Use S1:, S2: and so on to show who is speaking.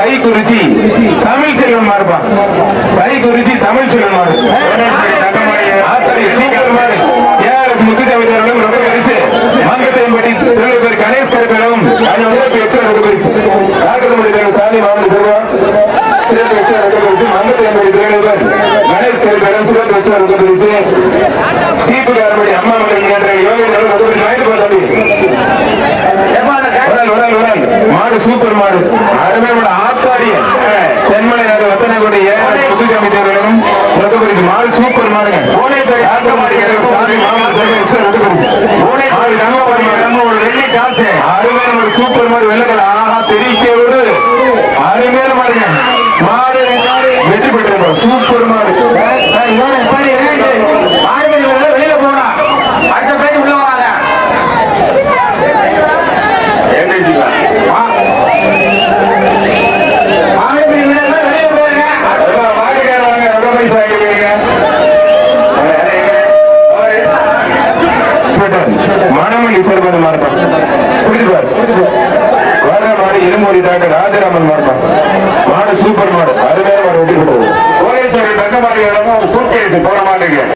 S1: கை குறிச்சி தமிழ் செல்வன் மாறுப்பா கை குறிச்சி தமிழ் செல்வன் மாறு. ஆத்தாடி சூப்பர் மாறு. ஏஆர்எஸ் முத்துஜாமிதாரர்களும் ரொம்ப பரிசு. மங்கத்தையம்பட்டி கணேஷ் கருப்பிடமும் சிறப்பு எக்ஸ்ட்ரா ரொம்ப பரிசு. ராகதமுடி சாமி மாவட்ட செல்வா சிறப்பு எக்ஸ்ட்ரா ரொம்ப பரிசு. மங்கத்தையம்பட்டி திருவள்ளுவர் கணேஷ் கருப்பிடம் சிறப்பு எக்ஸ்ட்ரா ரொம்ப பரிசு. சீப்பு காரமடி அம்மா மாடு சூப்பர் மாடு. அருமை மாடு ஆத்தாடி தென்மலை நாடு வத்தனகுடி புதுஜாமி தேவர்களும் ரத்த பரிசு மாடு சூப்பர் மாடுங்க சாமி மாடு சூப்பர் மாடு. ஒரு வெள்ளி காசு. அருமையான மாடு சூப்பர் மாடு. வெள்ளக்கடை ஆஹா தெரிவிக்க விடு அருமையான மாடுங்க. மணமல்லி சிறப்பான மாறுப்பான் புரிஞ்சுப்பார் வர மாடு இருமொழி டாக்டர் ராஜராமன் மாறுப்பாங்க மாடு சூப்பர் மாடு. அருமையான மாடு வெட்டி போட்டது
S2: போலீஸ் தங்க மாட்டேங்கிறவங்க ஒரு சூட்கேஸ் போட மாட்டேங்க